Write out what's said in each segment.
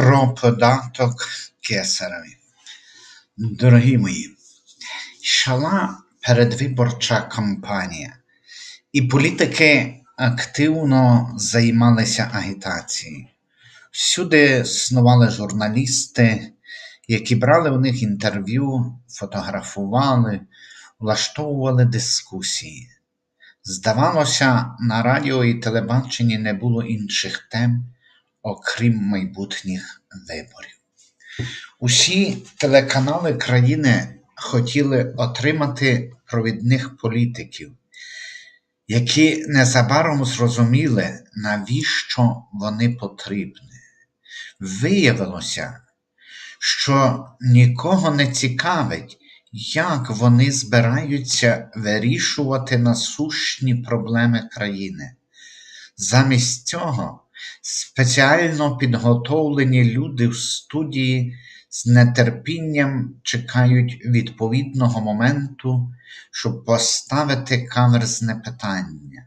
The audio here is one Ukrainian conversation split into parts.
про податок кесареві. Дорогі мої, йшла передвиборча кампанія, і політики активно займалися агітацією. Всюди снували журналісти, які брали у них інтерв'ю, фотографували, влаштовували дискусії. Здавалося, на радіо і телебаченні не було інших тем, окрім майбутніх виборів. Усі телеканали країни хотіли отримати провідних політиків, які незабаром зрозуміли, навіщо вони потрібні. Виявилося, що нікого не цікавить, як вони збираються вирішувати насущні проблеми країни. Замість цього спеціально підготовлені люди в студії з нетерпінням чекають відповідного моменту, щоб поставити каверзне питання,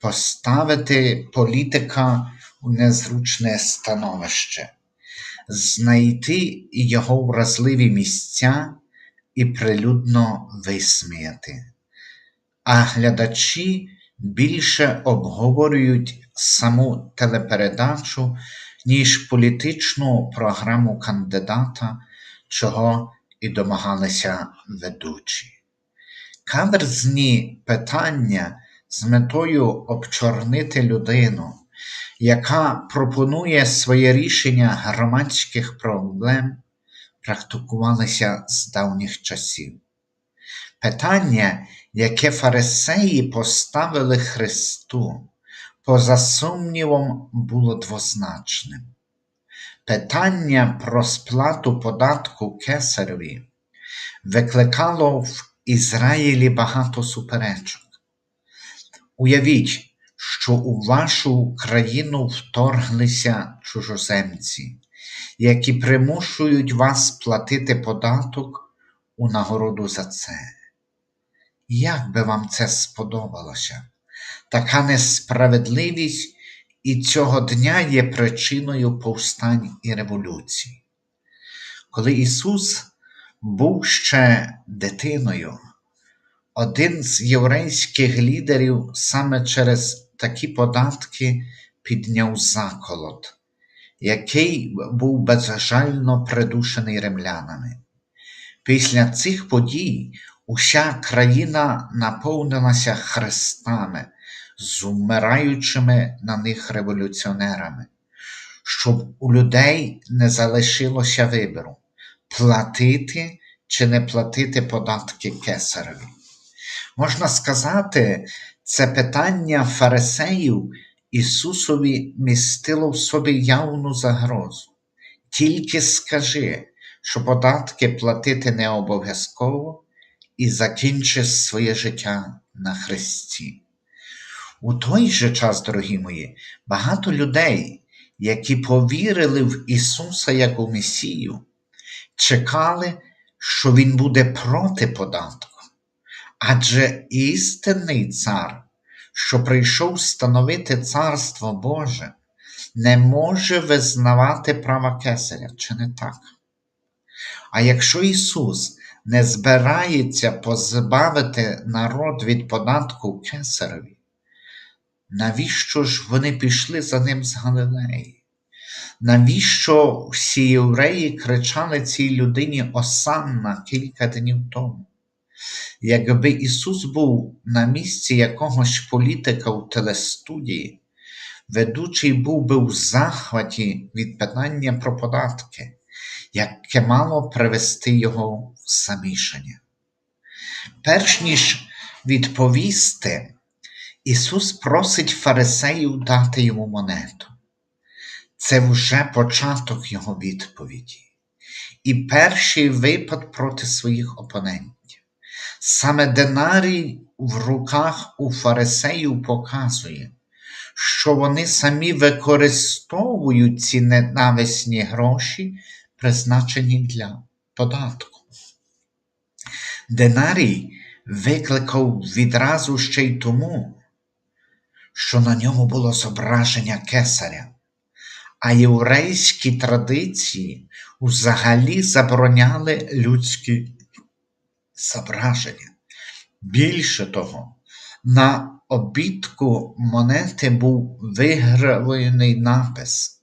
поставити політика у незручне становище, знайти його вразливі місця і прилюдно висміяти. А глядачі більше обговорюють саму телепередачу, ніж політичну програму кандидата, чого і домагалися ведучі. Каверзні питання з метою обчорнити людину, яка пропонує своє рішення громадських проблем, практикувалися з давніх часів. Питання, яке фарисеї поставили Христу, поза сумнівом, було двозначним. Питання про сплату податку кесареві викликало в Ізраїлі багато суперечок. Уявіть, що у вашу країну вторглися чужоземці, які примушують вас платити податок у нагороду за це. Як би вам це сподобалося? Така несправедливість і цього дня є причиною повстань і революцій. Коли Ісус був ще дитиною, один з єврейських лідерів саме через такі податки підняв заколот, який був безжально придушений римлянами. Після цих подій уся країна наповнилася хрестами з умираючими на них революціонерами, щоб у людей не залишилося вибору платити чи не платити податки кесареві. Можна сказати, це питання фарисеїв Ісусові містило в собі явну загрозу. Тільки скажи, що податки платити не обов'язково і закінчи своє життя на Христі. У той же час, дорогі мої, багато людей, які повірили в Ісуса як у Месію, чекали, що Він буде проти податку. Адже істинний цар, що прийшов становити Царство Боже, не може визнавати права кесаря, чи не так? А якщо Ісус не збирається позбавити народ від податку кесареві, навіщо ж вони пішли за ним з Галилеї? Навіщо всі євреї кричали цій людині Осанна кілька днів тому? Якби Ісус був на місці якогось політика у телестудії, ведучий був би у захваті від питання про податки, яке мало привести його в замішання. Перш ніж відповісти, Ісус просить фарисеїв дати йому монету. Це вже початок Його відповіді і перший випад проти своїх опонентів. Саме динарій в руках у фарисеїв показує, що вони самі використовують ці ненависні гроші, призначені для податку. Динарій викликав відразу ще й тому, що на ньому було зображення кесаря, а єврейські традиції взагалі забороняли людські зображення. Більше того, на обідку монети був вигравлений напис,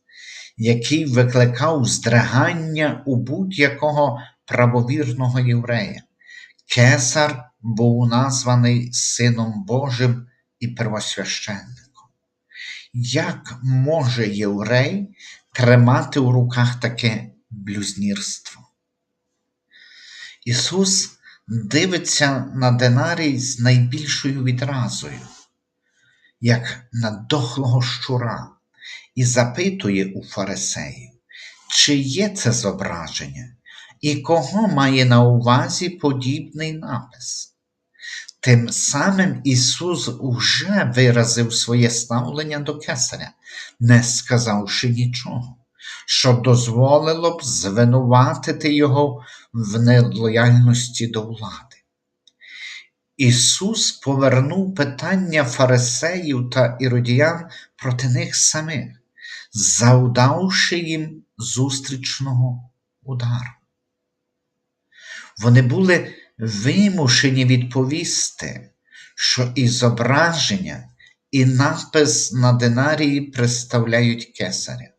який викликав здригання у будь-якого правовірного єврея. Кесар був названий Сином Божим і первосвященником. Як може єврей тримати у руках таке блюзнірство? Ісус дивиться на динарій з найбільшою відразою, як на дохлого щура, і запитує у фарисеїв, чи є це зображення, і кого має на увазі подібний напис. Тим самим Ісус уже виразив своє ставлення до кесаря, не сказавши нічого, що дозволило б звинуватити Його в нелояльності до влади. Ісус повернув питання фарисеїв та іродіян проти них самих, завдавши їм зустрічного удару. Вони були вимушені відповісти, що і зображення, і напис на динарії представляють кесаря.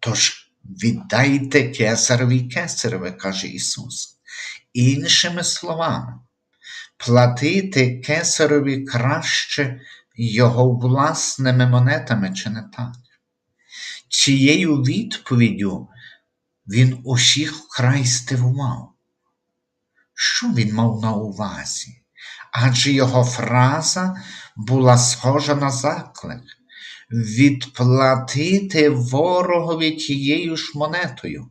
Тож віддайте кесарові кесареве, каже Ісус. Іншими словами, платити кесарові краще його власними монетами, чи не так? Цією відповіддю він усіх вкрай стивував. Що він мав на увазі? Адже його фраза була схожа на заклик відплатити ворогові тією ж монетою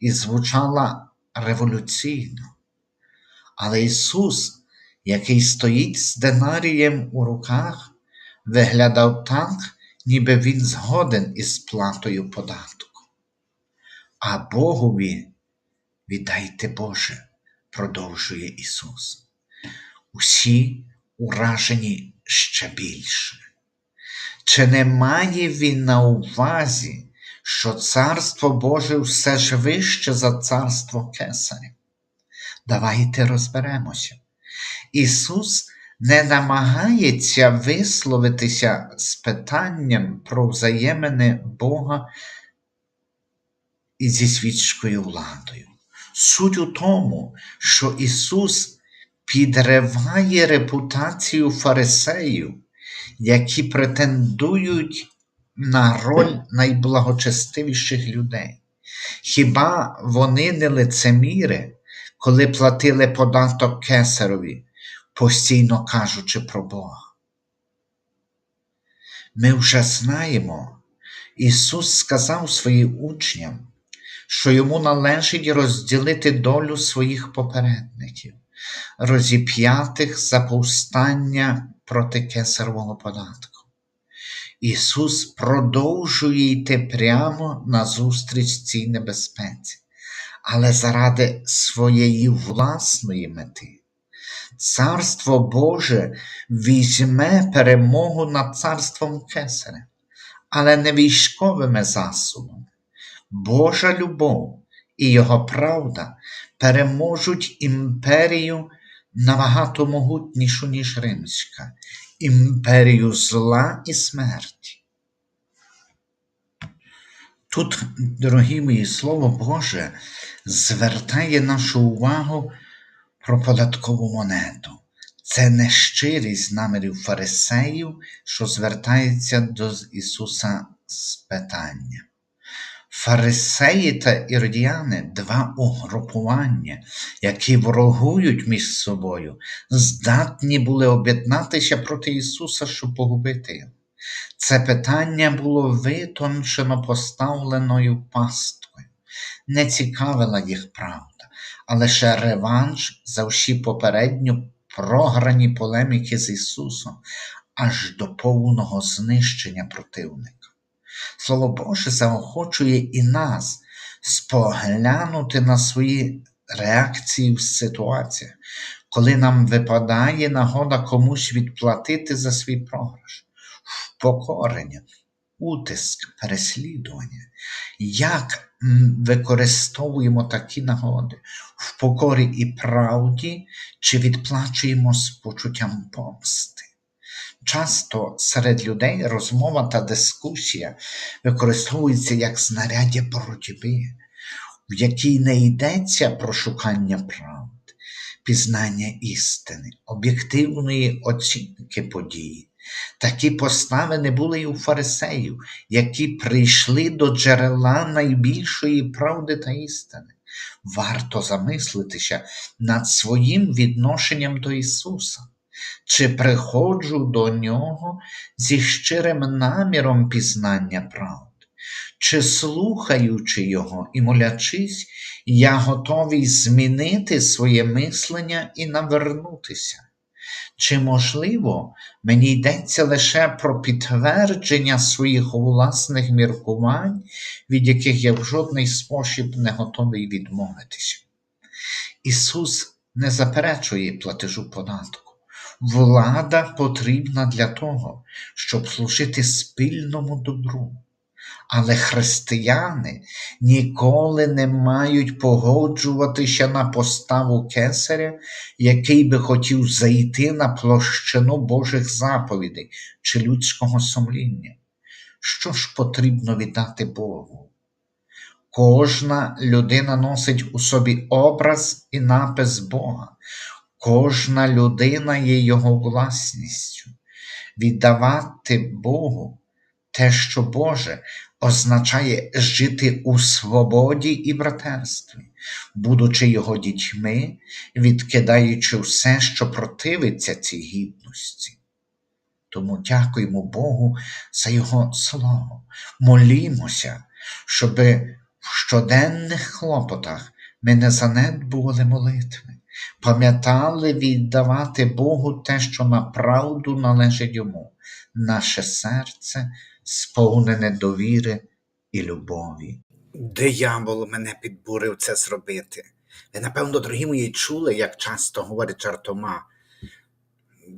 і звучала революційно. Але Ісус, який стоїть з динарієм у руках, виглядав так, ніби Він згоден із платою податку. А Богові віддайте Боже продовжує Ісус. Усі уражені ще більше. Чи не має Він на увазі, що Царство Боже все ж вище за царство Кесаря? Давайте розберемося. Ісус не намагається висловитися з питанням про взаємини Бога і зі світською владою. Суть у тому, що Ісус підриває репутацію фарисеїв, які претендують на роль найблагочестивіших людей. Хіба вони не лицеміри, коли платили податок кесарові, постійно кажучи про Бога? Ми вже знаємо, Ісус сказав своїм учням, що йому належить розділити долю своїх попередників, розіп'ятих за повстання проти кесарового податку. Ісус продовжує йти прямо назустріч цій небезпеці, але заради своєї власної мети. Царство Боже візьме перемогу над царством Кесаря, але не військовими засобами. Божа любов і Його правда переможуть імперію набагато могутнішу, ніж римська, імперію зла і смерті. Тут, дорогі мої, Слово Боже звертає нашу увагу про податкову монету. Це не щирість намірів фарисеїв, що звертається до Ісуса з питанням. Фарисеї та іродіяни два угрупування, які ворогують між собою, здатні були об'єднатися проти Ісуса, щоб погубити його. Це питання було витончено поставленою пасткою, не цікавила їх правда, а лише реванш за всі попередньо програні полеміки з Ісусом аж до повного знищення противника. Слово Боже заохочує і нас споглянути на свої реакції в ситуаціях, коли нам випадає нагода комусь відплатити за свій програш, впокорення, утиск, переслідування. Як використовуємо такі нагоди в покорі і правді, чи відплачуємо з почуттям помсти? Часто серед людей розмова та дискусія використовуються як знаряддя боротьби, в якій не йдеться про шукання правди, пізнання істини, об'єктивної оцінки події. Такі постави не були й у фарисеїв, які прийшли до джерела найбільшої правди та істини. Варто замислитися над своїм відношенням до Ісуса. Чи приходжу до Нього зі щирим наміром пізнання правди? Чи слухаючи Його і молячись, я готовий змінити своє мислення і навернутися? Чи, можливо, мені йдеться лише про підтвердження своїх власних міркувань, від яких я в жодний спосіб не готовий відмовитися? Ісус не заперечує платежу податку. Влада потрібна для того, щоб служити спільному добру. Але християни ніколи не мають погоджуватися на поставу кесаря, який би хотів зайти на площину Божих заповідей чи людського сумління. Що ж потрібно віддати Богу? Кожна людина носить у собі образ і напис Бога. Кожна людина є Його власністю. Віддавати Богу те, що Боже, означає жити у свободі і братерстві, будучи Його дітьми, відкидаючи все, що противиться цій гідності. Тому дякуємо Богу за Його слово. Молімося, щоби в щоденних хлопотах ми не занедбували молитви, пам'ятали віддавати Богу те, що направду належить йому, наше серце сповнене довіри і любові. Диявол мене підбурив це зробити. Ви, напевно, дорогі мої, чули, як часто говорить жартома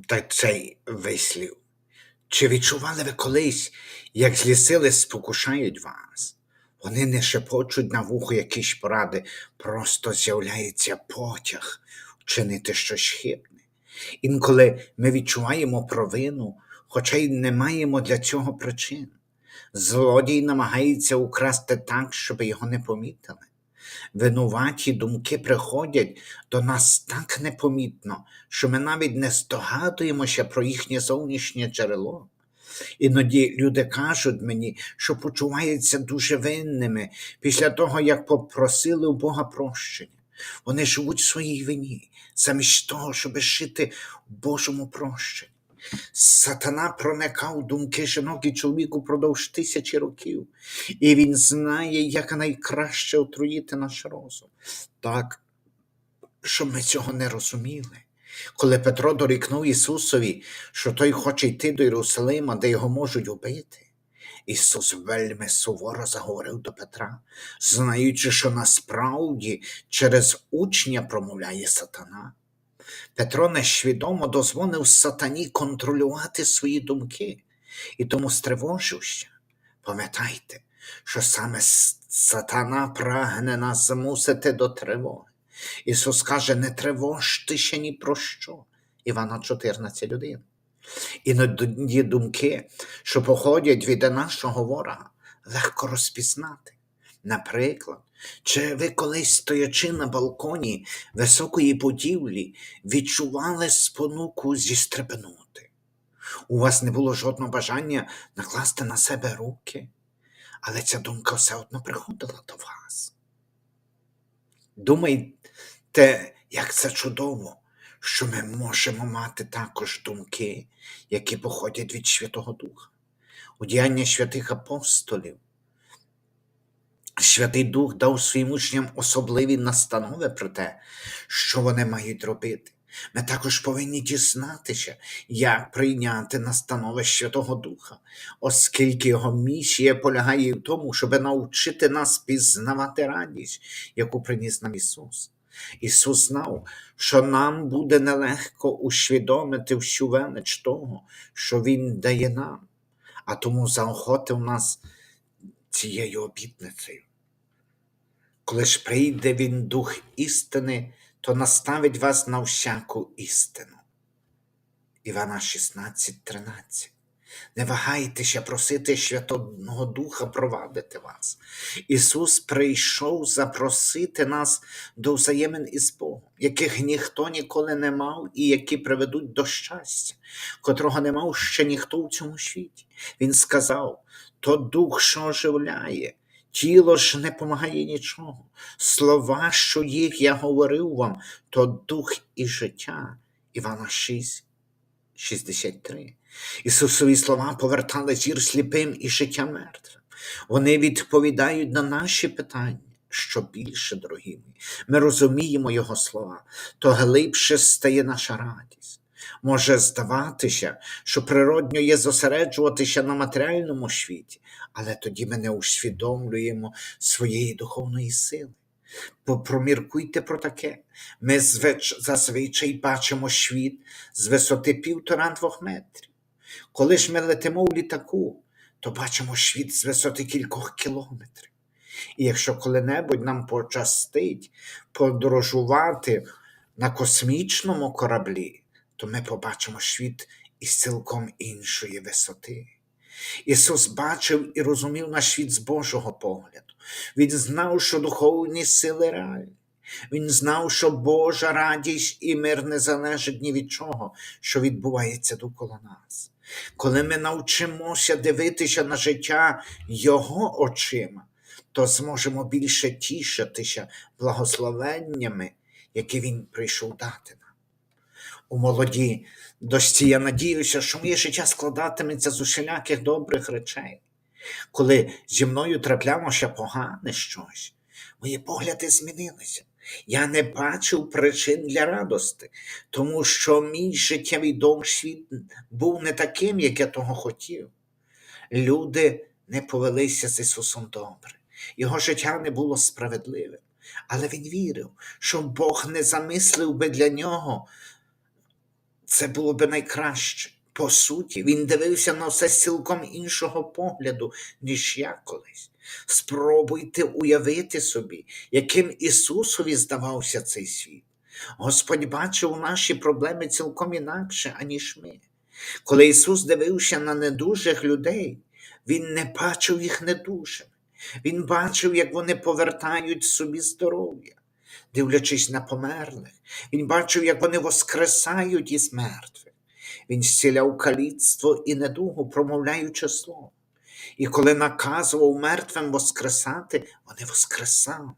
та цей вислів. Чи відчували ви колись, як злі сили спокушають вас? Вони не шепочуть на вухо якісь поради, просто з'являється потяг вчинити щось хибне. Інколи ми відчуваємо провину, хоча й не маємо для цього причин. Злодій намагається украсти так, щоб його не помітили. Винуваті думки приходять до нас так непомітно, що ми навіть не здогадуємося про їхнє зовнішнє джерело. Іноді люди кажуть мені, що почуваються дуже винними після того, як попросили у Бога прощення. Вони живуть в своїй вині, замість того, щоб жити в Божому прощенні. Сатана проникав думки жінок і чоловік упродовж тисячі років, і він знає, як найкраще отруїти наш розум. Так, щоб ми цього не розуміли. Коли Петро дорікнув Ісусові, що той хоче йти до Єрусалима, де його можуть убити, Ісус вельми суворо заговорив до Петра, знаючи, що насправді через учня промовляє сатана. Петро несвідомо дозволив сатані контролювати свої думки і тому стривожився. Пам'ятайте, що саме сатана прагне нас змусити до тривоги. Ісус каже, не тривожтеся ні про що. Івана 14.1. Іноді думки, що походять від нашого ворога, легко розпізнати. Наприклад, чи ви колись, стоячи на балконі високої будівлі, відчували спонуку зістрибнути? У вас не було жодного бажання накласти на себе руки, але ця думка все одно приходила до вас. Думайте, як це чудово, що ми можемо мати також думки, які походять від Святого Духа. У діяння святих апостолів Святий Дух дав своїм учням особливі настанови про те, що вони мають робити. Ми також повинні дізнатися, як прийняти настанови Святого Духа, оскільки його місія полягає в тому, щоб навчити нас пізнавати радість, яку приніс нам Ісус. Ісус знав, що нам буде нелегко усвідомити всю велич того, що Він дає нам. а тому заохотив нас цією обітницею. Коли ж прийде він дух істини, то наставить вас на всяку істину. Івана 16, 13. Не вагайтеся просити Святого Духа провадити вас. Ісус прийшов запросити нас до взаємин із Богом, яких ніхто ніколи не мав і які приведуть до щастя, котрого не мав ще ніхто у цьому світі. Він сказав: то дух, що оживляє, тіло ж не помагає нічого. Слова, що їх я говорив вам, то дух і життя. Івана 6, 63. Ісусові слова повертали зір сліпим і життя мертвим. Вони відповідають на наші питання. Що більше, дорогі мої, ми розуміємо Його слова, то глибше стає наша радість. Може здаватися, що природньо є зосереджуватися на матеріальному світі, але тоді ми не усвідомлюємо своєї духовної сили. Попроміркуйте про таке. Ми звич- зазвичай бачимо світ з висоти півтора-двох метрів. Коли ж ми летимо в літаку, то бачимо світ з висоти кількох кілометрів. І якщо коли-небудь нам пощастить подорожувати на космічному кораблі, то ми побачимо світ із цілком іншої висоти. Ісус бачив і розумів наш світ з Божого погляду. Він знав, що духовні сили реальні. Він знав, що Божа радість і мир не залежать ні від чого, що відбувається довкола нас. Коли ми навчимося дивитися на життя Його очима, то зможемо більше тішитися благословеннями, які Він прийшов дати нам. У молоді досі я надіюся, що моє життя складатиметься з усіляких добрих речей. Коли зі мною траплялося погане щось, мої погляди змінилися. Я не бачив причин для радости, тому що мій життєвий досвід був не таким, як я того хотів. Люди не повелися з Ісусом добре, його життя не було справедливим, але він вірив, що Бог не замислив би для нього. Це було би найкраще. По суті, він дивився на все з цілком іншого погляду, ніж я колись. Спробуйте уявити собі, яким Ісусові здавався цей світ. Господь бачив наші проблеми цілком інакше, аніж ми. Коли Ісус дивився на недужих людей, Він не бачив їх недужими. Він бачив, як вони повертають собі здоров'я, дивлячись на померлих. Він бачив, як вони воскресають із мертвих. Він зціляв каліцтво і недугу, промовляючи слово. І коли наказував мертвим воскресати, вони воскресали.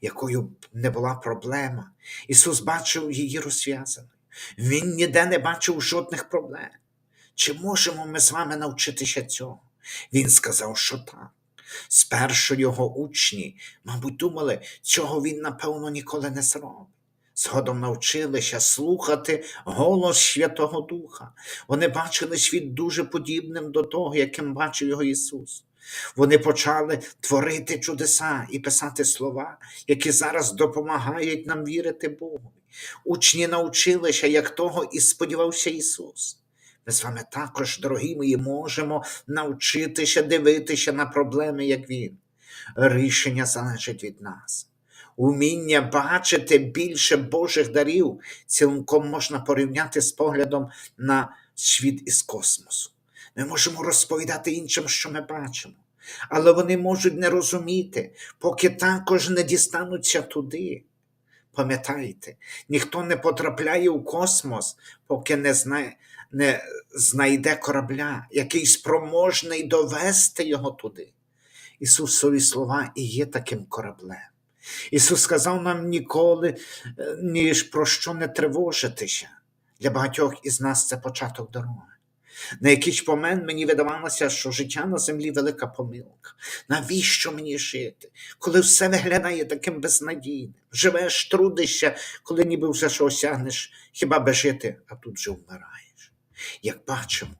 Якою б не була проблема, Ісус бачив її розв'язаною. Він ніде не бачив жодних проблем. Чи можемо ми з вами навчитися цього? Він сказав, що так. Спершу його учні, мабуть, думали, цього він, напевно, ніколи не зробить. Згодом навчилися слухати голос Святого Духа. Вони бачили світ дуже подібним до того, яким бачив його Ісус. Вони почали творити чудеса і писати слова, які зараз допомагають нам вірити Богу. Учні навчилися, як того і сподівався Ісус. Ми з вами також, дорогі мої, можемо навчитися дивитися на проблеми, як Він. Рішення залежить від нас. Уміння бачити більше Божих дарів цілком можна порівняти з поглядом на світ із космосу. Ми можемо розповідати іншим, що ми бачимо, але вони можуть не розуміти, поки також не дістануться туди. Пам'ятайте, ніхто не потрапляє у космос, поки не знає, не знайде корабля, який спроможний довести його туди. Ісусові слова і є таким кораблем. Ісус сказав нам ніколи е, ніж про що не тривожитися. Для багатьох із нас це початок дороги. На якийсь момент мені видавалося, що життя на землі велика помилка. Навіщо мені жити, коли все виглядає таким безнадійним? Живеш, трудишся, коли ніби все що осягнеш, хіба би жити, а тут вже вмираєш. Як бачимо,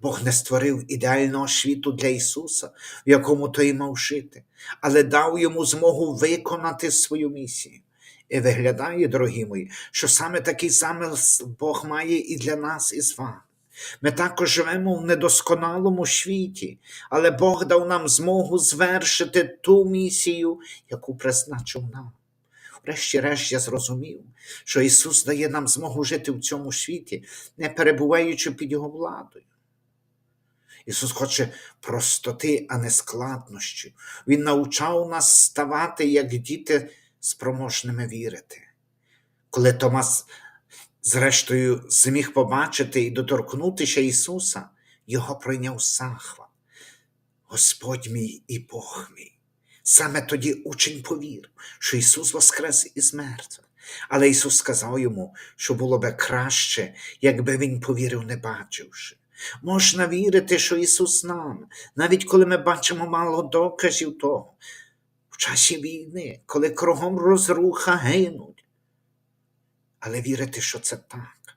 Бог не створив ідеального світу для Ісуса, в якому той мав жити, але дав йому змогу виконати свою місію. І виглядає, дорогі мої, що саме такий замисел Бог має і для нас, і з вами. Ми також живемо в недосконалому світі, але Бог дав нам змогу звершити ту місію, яку призначив нам. Врешті-решт я зрозумів, що Ісус дає нам змогу жити в цьому світі, не перебуваючи під Його владою. Ісус хоче простоти, а не складнощів. Він навчав нас ставати, як діти, спроможними вірити. Коли Томас, зрештою, зміг побачити і доторкнутися Ісуса, його прийняв захват. Господь мій і Бог мій. Саме тоді учень повірив, що Ісус воскрес із мертвих. Але Ісус сказав йому, що було би краще, якби Він повірив, не бачивши. Можна вірити, що Ісус з нами, навіть коли ми бачимо мало доказів того, в часі війни, коли кругом розруха гинуть. Але вірити, що це так.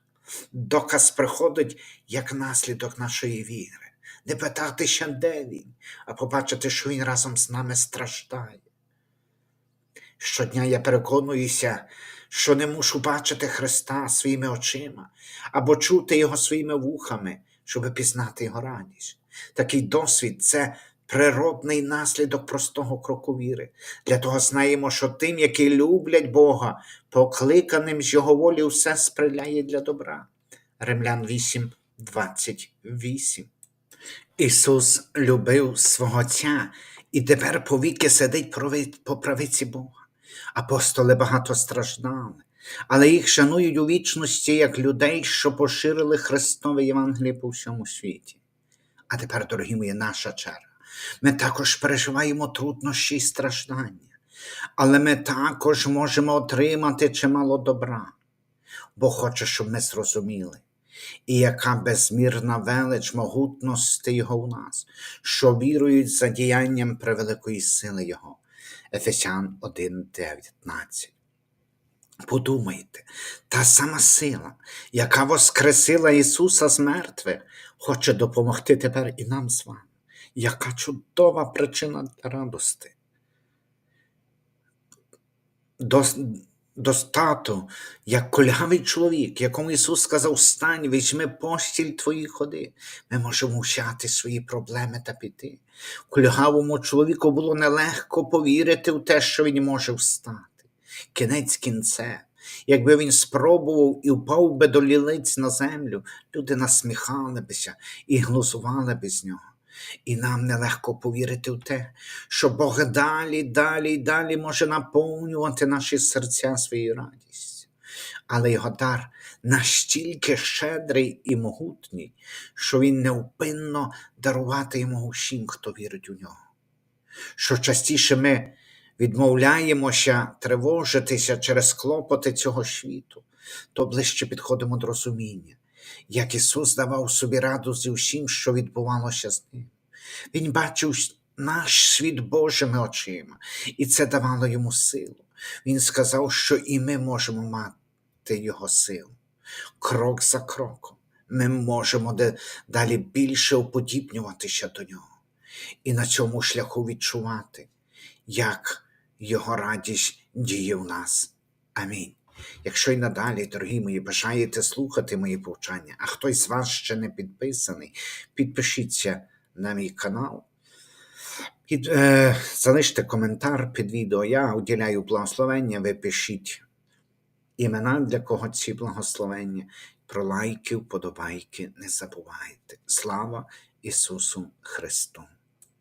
Доказ приходить як наслідок нашої віри. Не питатися, де він, а побачити, що він разом з нами страждає. Щодня я переконуюся, що не мушу бачити Христа своїми очима або чути Його своїми вухами, щоб пізнати Його радість. Такий досвід це природний наслідок простого кроку віри. Для того знаємо, що тим, які люблять Бога, покликаним з Його волі, все сприляє для добра. Римлян 8, 28. Ісус любив свого Отця і тепер повіки сидить по правиці Бога. Апостоли багато страждали, але їх шанують у вічності як людей, що поширили Христове Євангеліє по всьому світі. А тепер, дорогі мої, наша черга. Ми також переживаємо труднощі і страждання, але ми також можемо отримати чимало добра. Бог хоче, щоб ми зрозуміли, і яка безмірна велич могутності Його у нас, що вірують за діянням превеликої сили Його. Ефесян 1,19. Подумайте, та сама сила, яка воскресила Ісуса з мертвих, хоче допомогти тепер і нам з вами. Яка чудова причина радости. Дос- Достату, як кульгавий чоловік, якому Ісус сказав: Встань, візьми постіль твої ходи. Ми можемо взяти свої проблеми та піти. Кульгавому чоловіку було нелегко повірити в те, що він може встати. Кінець кінцем. Якби він спробував і впав би до лілиць на землю, люди насміхали бися і глузували би з нього. І нам нелегко повірити в те, що Бог далі, далі і далі може наповнювати наші серця своєю радістю. Але його дар настільки щедрий і могутній, що він невпинно дарувати йому усім, хто вірить у нього. Що частіше ми відмовляємося тривожитися через клопоти цього світу, то ближче підходимо до розуміння, як Ісус давав собі раду зі всім, що відбувалося з ним. Він бачив наш світ Божими очима, і це давало йому силу. Він сказав, що і ми можемо мати Його силу. Крок за кроком ми можемо далі більше уподібнюватися до нього і на цьому шляху відчувати, як Його радість діє в нас. Амінь. Якщо й надалі, дорогі мої, бажаєте слухати мої повчання, а хтось з вас ще не підписаний, підпишіться на мій канал. Під, е, залиште коментар під відео. Я уділяю благословення, ви пишіть імена, для кого ці благословення. Про лайки, вподобайки не забувайте. Слава Ісусу Христу!